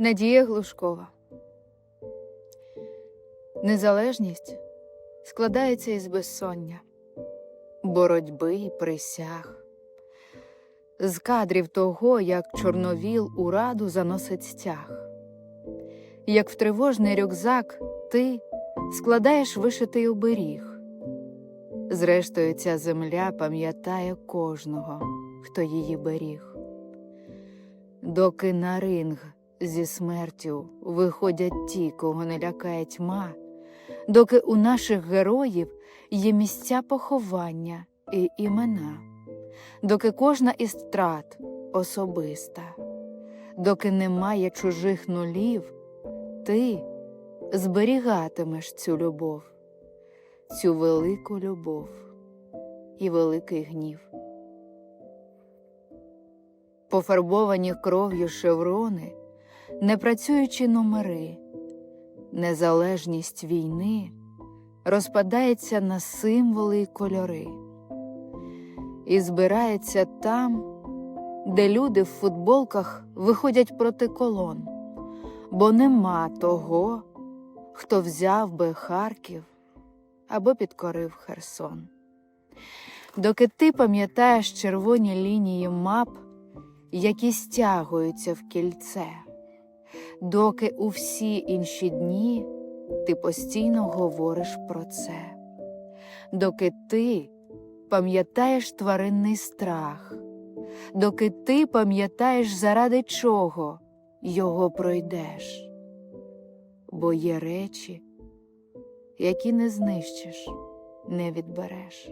Надія Глушкова. Незалежність складається із безсоння, боротьби і присяг, з кадрів того, як чорновіл у раду заносить стяг, як в тривожний рюкзак ти складаєш вишитий оберіг. Зрештою, ця земля пам'ятає кожного, хто її беріг. Доки на ринг зі смертю виходять ті, кого не лякає тьма, доки у наших героїв є місця поховання і імена, доки кожна із втрат особиста, доки немає чужих нулів, ти зберігатимеш цю любов, цю велику любов і великий гнів. Пофарбовані кров'ю шеврони, непрацюючі номери, незалежність війни розпадається на символи й кольори. І збирається там, де люди в футболках виходять проти колон, бо нема того, хто взяв би Харків або підкорив Херсон. Доки ти пам'ятаєш червоні лінії мап, які стягуються в кільце, доки у всі інші дні ти постійно говориш про це, доки ти пам'ятаєш тваринний страх, доки ти пам'ятаєш, заради чого його пройдеш, бо є речі, які не знищиш, не відбереш.